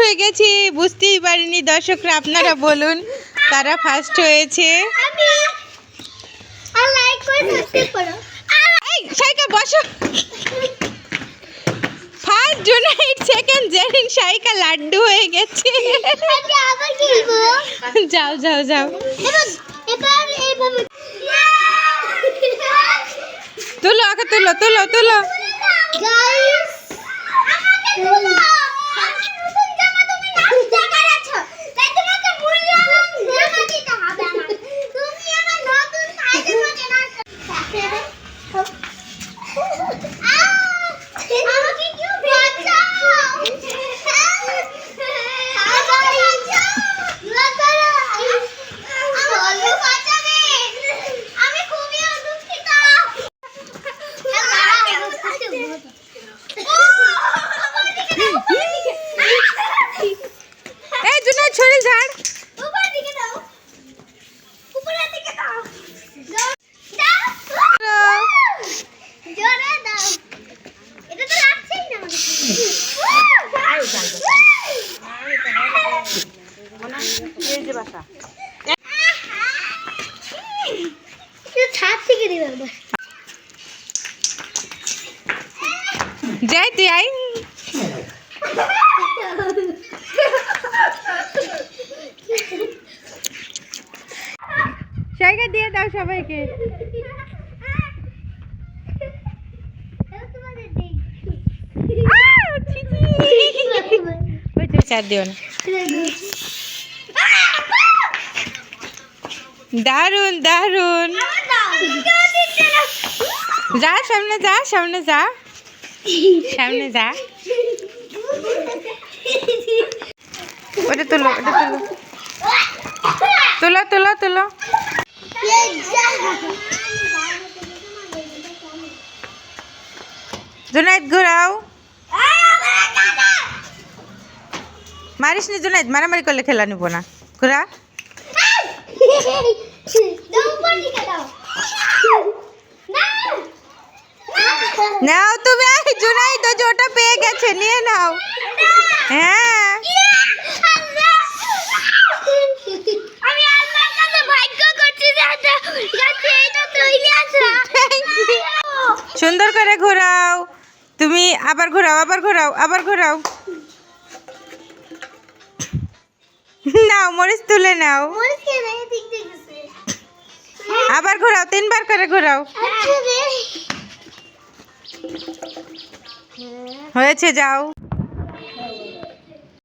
হয়ে গেছি বুঝতেই পারিনি। দর্শকরা আপনারা বলুন তারা ফার্স্ট হয়েছে। সাইকা বসো। ফার্স্ট জুনাইট সেকেন্ড জেরিন সাইকা লাড্ডু হয়ে গেছে। খেলব যাও যাও যাও। তুলো ওকে তুলো তুলো তুলো। যাই তুই আই সাইকা দিয়ে দাও সবাইকে। চার দিও না। দারুণ দারুণ যা, সামনে যা সামনে যা। সামনে যা। ওটা তুলো ওটা তুলো। তুলো তুলো তুলো। জুনাইদ, ঘোরাও। মারিস নি জুনাইদ মারামারি করলে খেলা নিব না। ঘোরা নাও তুমি ওই যে ওটা পেয়ে গেছে নিয়ে নাও। হ্যাঁ। সুন্দর করে ঘোরাও। তুমি আবার ঘোরাও আবার ঘোরাও আবার ঘোরাও। নাও মরিচ তুলে নাও। আবার ঘোরাও তিনবার করে ঘোরাও। আচ্ছা হয়েছে যাও।